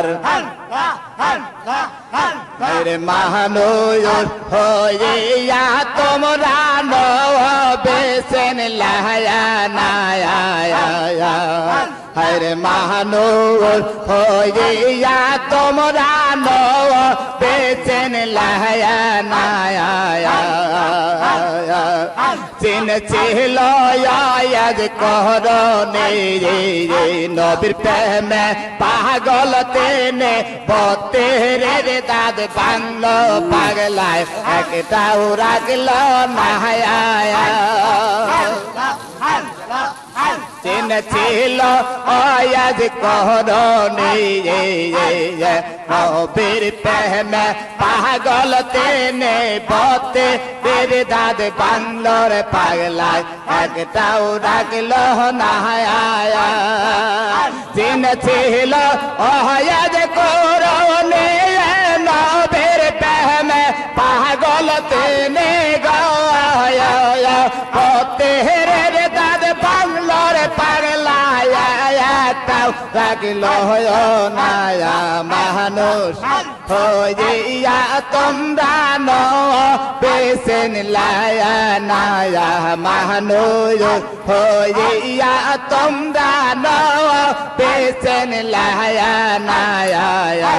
আর মেরে মাহানুর হইয়া তোমরা বেসেন লায়া নায়া হরে মাহানুর হইয়া তোমরা বেসেন লায়া নায়া চিন ছিল আয়াজ করনে রে নবীর প্রেমে পাগল তেনে বতেরে রে দাদ বাংলো পাগলায়। একটাও রাখল না চিন ছিল, আয়াজ করনে রে রে নবীর প্রেমে পাগল তেনে বতে তেরে দাদ বাংলোর পাগলায় একটাও রাখল না চিন ছিল, আয়াজ করনে নবীর প্রেমে পাগল তেনে একটাও রাখল না মানুষ। হইয়া তোমরা ন বেসেন লায়া নায়া মানুষ। হইয়া তোমরা ন বেসেন লায়া নায়া।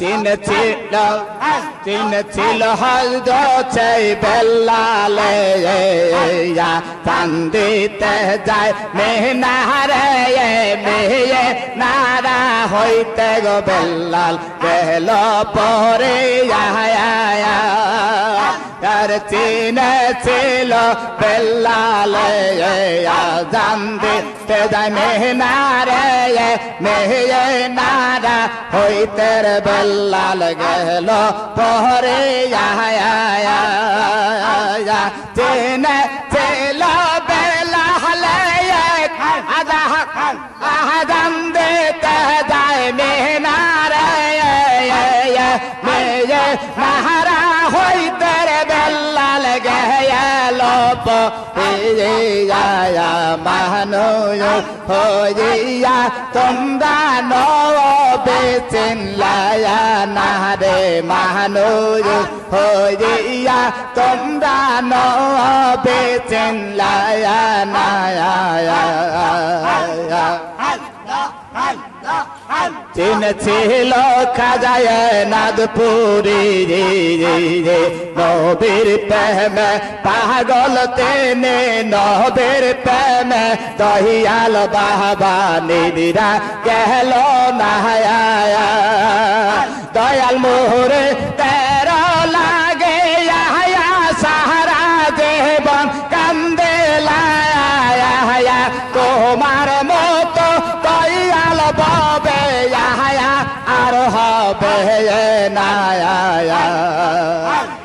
চিন ছিল চিন ছিল চাই বেল্লালে চান্দিতে যায় মেহনারে মেয়ে নারা হইতে গো বেল্লাল গেল পরে আর চিনে ছিল বেল্লালে জান দিতে যায় মেহনারে মেহনারা নারা হইতে রে বেল্লাল গেল পরে চিনে পয়া মানো হইয়া তোমরা নো বেচেন লায়া না রে মানো হইয়া তোমরা নো বেচেন লায়া না চিন ছিল খাজায় নাদপুরি রে রে রে নবীর প্রেমে, পাগল তেনে, নবীর প্রেমে। দহিয়াল বাবা নিদিরা গেল না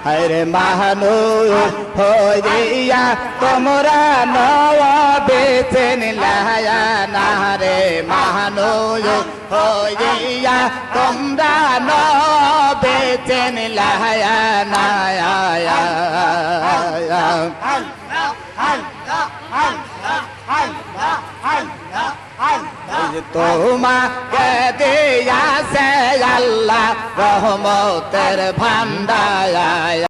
হরে মাহানু হইয়া তোমরা নব বেচেন লায়া না রে মাহানু হইয়া তোমরা নব বেচেন লায়া না তোমাকে দিয়া সে আল্লাহ রহমতের ভান্ডায়